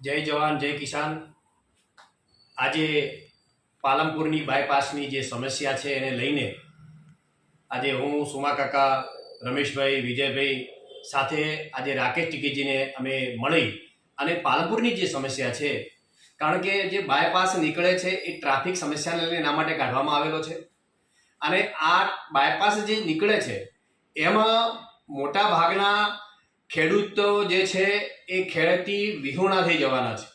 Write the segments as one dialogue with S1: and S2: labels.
S1: જય જવાન, જય કિસાન. આજે પાલનપુરની બાયપાસની જે સમસ્યા છે એને લઈને આજે હું, સુમા કાકા, રમેશભાઈ, વિજયભાઈ સાથે આજે રાકેશ ટીકીજીને અમે મળી અને પાલનપુરની જે સમસ્યા છે, કારણ કે જે બાયપાસ નીકળે છે એ ટ્રાફિક સમસ્યાને લઈને એના માટે કાઢવામાં આવેલો છે. અને આ બાયપાસ જે નીકળે છે, એમાં મોટા ભાગના ખેડૂતો જે છે એ ખેડતી વિહોણા થઈ જવાના છે.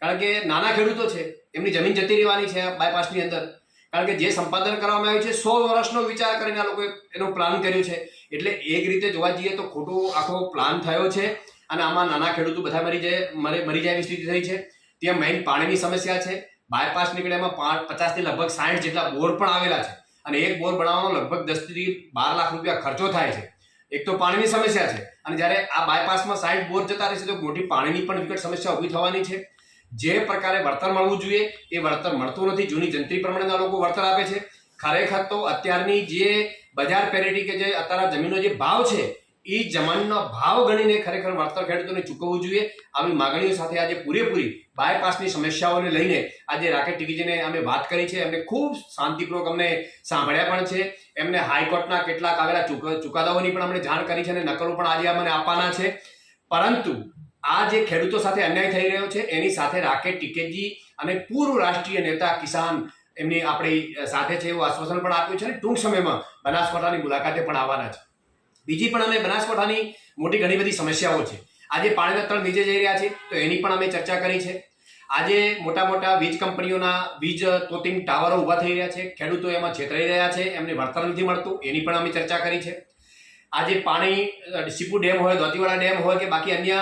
S1: કારણ કે નાના ખેડૂતો છે, એમની જમીન જતી રહેવાની છે બાયપાસની અંદર. કારણ કે જે સંપાદન કરવામાં આવ્યું છે, સો વર્ષનો વિચાર કરીને આ લોકોએ એનો પ્લાન કર્યું છે. એટલે એક રીતે જોવા જઈએ તો ખોટો આખો પ્લાન થયો છે અને આમાં નાના ખેડૂતો બધા મરી જાય, મરે, મરી જાય એવી સ્થિતિ થઈ છે. ત્યાં મેઇન પાણીની સમસ્યા છે. બાયપાસ નીકળે એમાં પાંચ પચાસથી લગભગ સાઠ જેટલા બોર પણ આવેલા છે. અને એક બોર બનાવવાનો લગભગ દસથી બાર લાખ રૂપિયા ખર્ચો થાય છે. એક તો પાણીની સમસ્યા છે. અને જ્યારે આ બાયપાસમાં સાઈડ બોર જતા રહેશે તો મોટી પાણીની પણ વિકટ સમસ્યા ઊભી થવાની છે. જે પ્રકારે વળતર મળવું જોઈએ, એ વળતર મળતું નથી. જૂની જંત્રી પ્રમાણેના લોકો વળતર આપે છે. ખરેખર તો અત્યારની જે બજાર પેરેટી કે જે અત્યારે જમીનનો જે ભાવ છે એ જમાનનો ભાવ ગણીને ખરેખર વળતર ખેડૂતોને ચૂકવવું જોઈએ. આવી માગણીઓ સાથે આજે પૂરેપૂરી બાયપાસની સમસ્યાઓને લઈને આજે રાકેશ ટીકીજીને અમે વાત કરી છે. એમને ખૂબ શાંતિપૂર્વક અમને સાંભળ્યા પણ છે. એમને હાઈકોર્ટના કેટલાક આવેલા ચુક- ચુકાદાઓની પણ અમને જાણ કરી છે અને નકલો પણ આજે અમને આપવાના છે. પરંતુ આ જે ખેડૂતો સાથે અન્યાય થઈ રહ્યો છે, એની સાથે રાકેશ ટીકેજી અને પૂર્વ રાષ્ટ્રીય નેતા કિસાન એમની આપણી સાથે છે એવું આશ્વાસન પણ આપ્યું છે અને ટૂંક સમયમાં બનાસકાંઠાની મુલાકાતે પણ આવવાના છે. બીજી પણ અમે બનાસકાંઠાની મોટી ઘણી બધી સમસ્યાઓ છે. આજે પાણીના તળ નીચે જઈ રહ્યા છે તો એની પણ અમે ચર્ચા કરી છે. આજે મોટા મોટા વીજ કંપનીઓના વીજ તોતિંગ ટાવરો ઊભા થઈ રહ્યા છે, ખેડૂતો એમાં છેતરાઈ રહ્યા છે, એમને વળતર નથી મળતું, એની પણ અમે ચર્ચા કરી છે. આજે પાણી સીપુ ડેમ હોય, દોતીવાડા ડેમ હોય કે બાકી અન્ય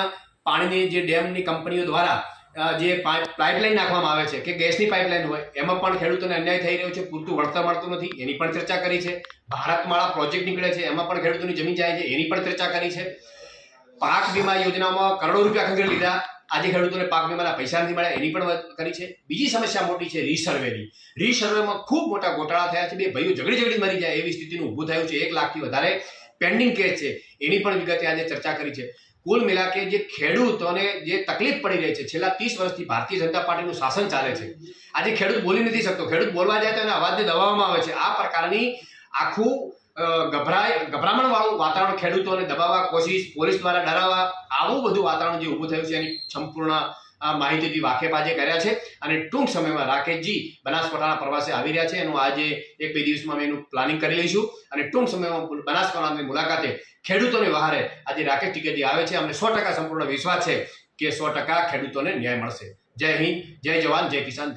S1: પાણીની જે ડેમની કંપનીઓ દ્વારા જે પાઇપલાઇન નાખવામાં આવે છે, કે ગેસની પાઇપલાઇન હોય, એમાં પણ ખેડૂતોને અન્યાય થઈ રહ્યો છે, પૂરતું વળતર મળતું નથી, એની પણ ચર્ચા કરી છે. ભારતમાળા પ્રોજેક્ટ નીકળે છે, એમાં પણ ખેડૂતોની જમીન જાય છે, એની પણ ચર્ચા કરી છે. પાક વીમા યોજનામાં કરોડો રૂપિયા ખંગેર લીધા. આજે ખેડૂતોને પાક વીમાના પૈસા નથી મળ્યા, એની પણ કરી છે. બીજી સમસ્યા મોટી છે રીસર્વેની રીસર્વેમાં ખૂબ મોટા ગોટાળા થયા છે. બે ભાઈઓ ઝઘડી ઝઘડી મરી જાય એવી સ્થિતિનું ઊભું થયું છે. એક લાખથી વધારે પેન્ડિંગ કેસ છે. એની પણ વિગતે આજે ચર્ચા કરી છે. કુલ મિલાકે જે ખેડૂતોને જે તકલીફ પડી રહી છે, છેલ્લા ત્રીસ વર્ષથી ભારતીય જનતા પાર્ટીનું શાસન ચાલે છે. આજે ખેડૂત બોલી નથી શકતો. ખેડૂત બોલવા જાય તો એના અવાજને દબાવવામાં આવે છે. આ પ્રકારની આખું ગભરાય, ગભરામણ વાળું વાતાવરણ ખેડૂતોને દબાવવા, કોશિશ પોલીસ દ્વારા ડરાવવા, આવું બધું વાતાવરણ જે ઊભું થયું છે, એની સંપૂર્ણ અ, માહિતીથી વાકેફ આજે કર્યા છે અને ટૂંક સમયમાં રાકેશજી બનાસકાંઠાના પ્રવાસે આવી રહ્યા છે. એનું આજે એક બે દિવસમાં અમે એનું પ્લાનિંગ કરી લઈશું. અને ટૂંક સમયમાં બનાસકાંઠાની મુલાકાતે ખેડૂતોની વહારે આજે રાકેશ ટિકેટી આવે છે. અમને સો ટકા સંપૂર્ણ વિશ્વાસ છે કે સો ટકા ખેડૂતોને ન્યાય મળશે. જય હિન્દ જય જવાન જય કિસાન.